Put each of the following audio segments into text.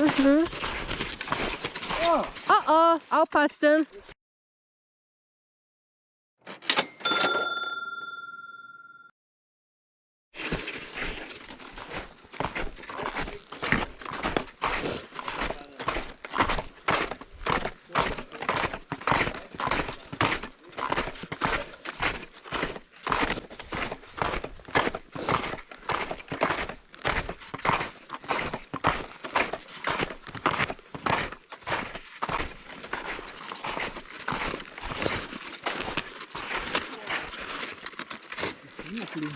Mm-hmm. Uh-oh, I'll pass them. กิน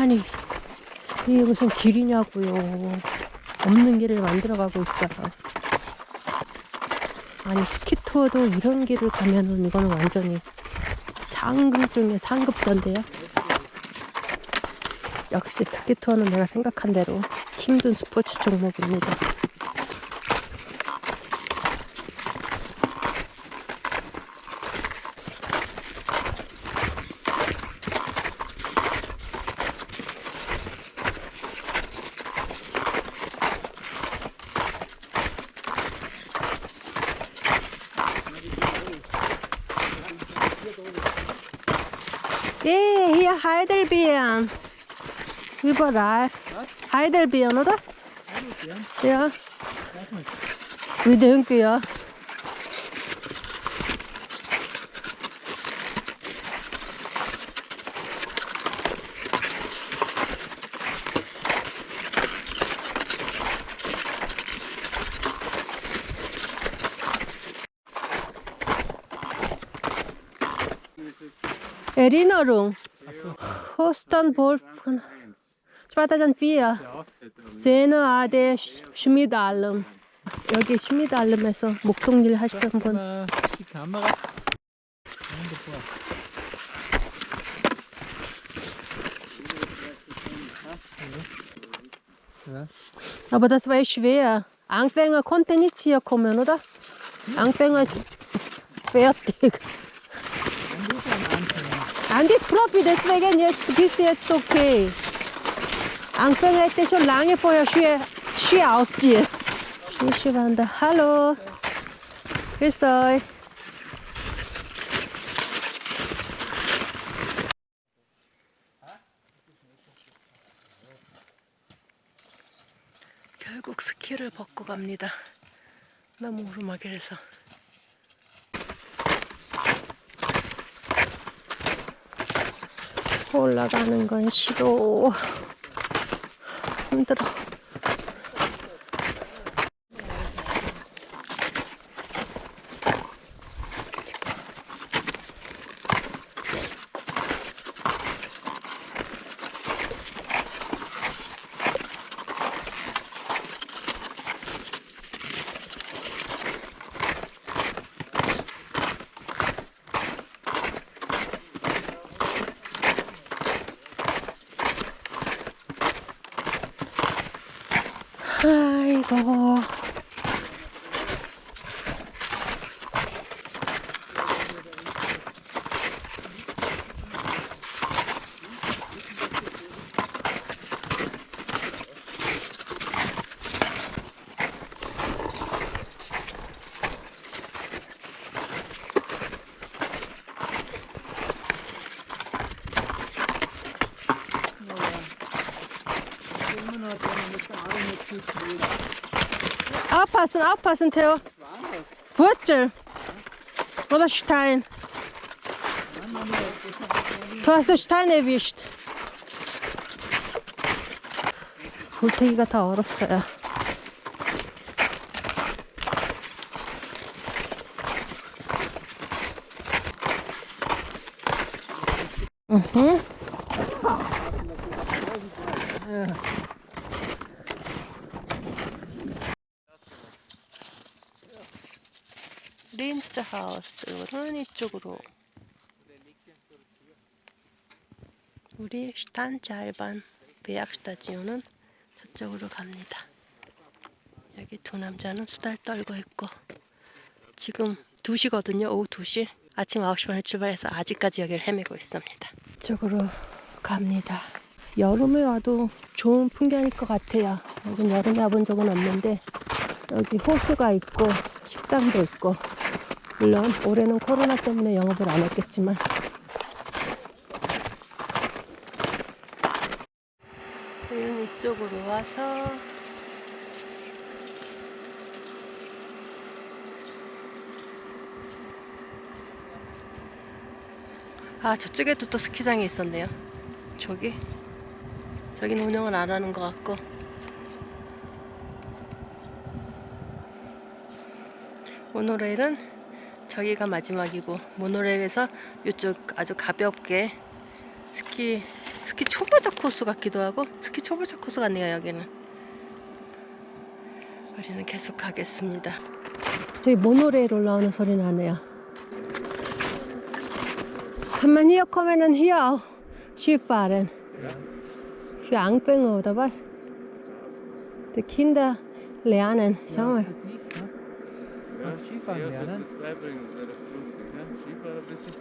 아니, 이게 무슨 길이냐고요. 없는 길을 만들어 가고 있어요. 아니, 스키 투어도 이런 길을 가면은 이거는 완전히 상급 중에 상급자인데요. 역시 스키 투어는 내가 생각한 대로 힘든 스포츠 종목입니다. Ja, hier Heidelbeeren. Überall. Heidelbeeren, oder? Ja. Wie denke ja. Erinnerung. Hostanbol von 2004. 세너 아대 슈미달름. 여기 슈미달름에서 목동일 하시던 분. mal die Kamera. Wunderbar. Ja. Aber das war schwer. Anfänger konnte nicht hier kommen, oder? Anfänger fertig. Ein guter Anfänger. Andi ist Profi, deswegen jetzt bist du jetzt okay. Anfänger hätte schon lange vorher Ski, Ski ausziehen. Skiwander, hallo. Grüß euch. 결국 스키를 벗고 갑니다. 너무 오르막이라서. 올라가는 건 싫어. 힘들어. 아이고. Immer Aufpassen, aufpassen, Theo. Wurzel. Oder Stein. Du hast den Stein erwischt. Hultiger Taurus, ja. Mhm. Ja. 얼었어요. Mhm. 린츠하우스는 이쪽으로 우리 슈탄잘반 베약스타지오는 저쪽으로 갑니다. 여기 두 남자는 수달 떨고 있고 지금 2시거든요. 오후 2시. 아침 9시 반에 출발해서 아직까지 여기를 헤매고 있습니다. 이쪽으로 갑니다. 여름에 와도 좋은 풍경일 것 같아요. 여긴 여름에 와본 적은 없는데 여기 호수가 있고 식당도 있고 물론 올해는 코로나 때문에 영업을 안 했겠지만. 우리는 이쪽으로 와서 아 저쪽에도 또 스키장이 있었네요. 저기? 저기는 운영을 안 하는 것 같고. 모노레일은 저기가 마지막이고 모노레일에서 이쪽 아주 가볍게 스키 스키 초보자 코스 같기도 하고 스키 초보자 코스 같네요 여기는 우리는 계속 가겠습니다 저기 모노레일 올라오는 소리 나네요 kommen denn hier auch Skifahren? Für Anfänger oder was? Ja, Skifahren ja, lernen. das beibringen, das wäre doch lustig, ne? Skifahrer ein bisschen.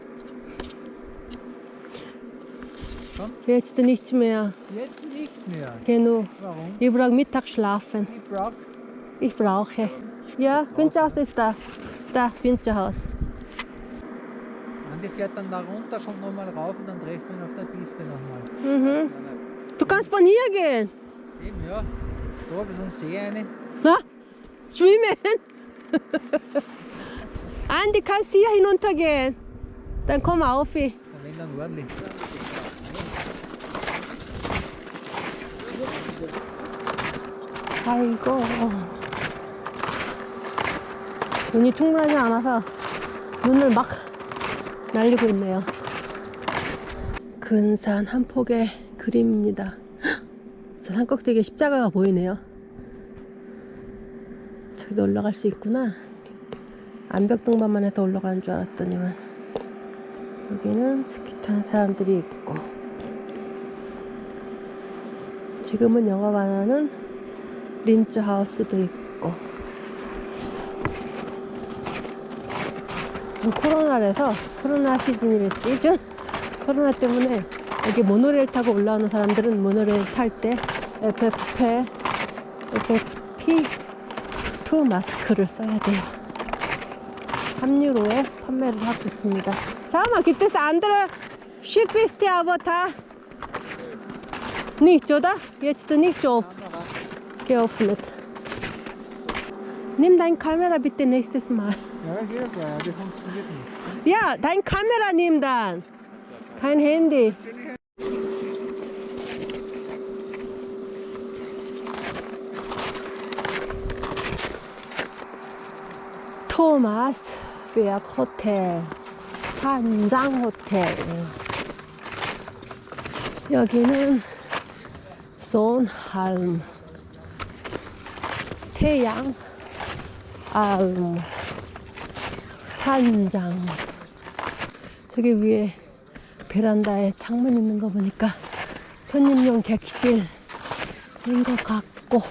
Jetzt nichts mehr. Jetzt nicht mehr. Genug. Warum? Ich brauche Mittag schlafen. Ich brauche Ich brauche. Ja, Winterhaus ist da. Da, Winterhaus. Andi fährt dann da runter, kommt nochmal rauf und dann treffen wir ihn auf der Piste nochmal. Mhm. Du kannst von hier gehen. Eben, ja. Da ist ein See eine. Na, schwimmen. Kannst hier hinuntergehen. Dann komm auf. Dann wenn dann ordentlich. 아이고 눈이 충분하지 않아서 눈을 막 날리고 있네요 근산 한 폭의 그림입니다 헉! 저 산꼭대기에 십자가가 보이네요 저기도 올라갈 수 있구나. 암벽등반만 해서 올라가는 줄 알았더니만 여기는 스키 타는 사람들이 있고. 지금은 영업 안 하는 린츠 하우스도 있고. 좀 코로나라서 코로나 시즌이래 시즌? 코로나 때문에 여기 모노레일 타고 올라오는 사람들은 모노레일 탈 때 FFP FFP2 마스크를 써야 돼요 3유로에 판매를 하고 있습니다? Jetzt nicht so Kamera. geöffnet. Nimm deine Kamera bitte nächstes Mal. Ja, hier, ja, die funktioniert nicht. Ja, deine Kamera nimm dann. Kein Handy. 토마스 베악 호텔 산장 호텔. 여기는 손할m 태양 알m 산장. 저기 위에 베란다에 창문 있는 거 보니까 손님용 객실인 것 같고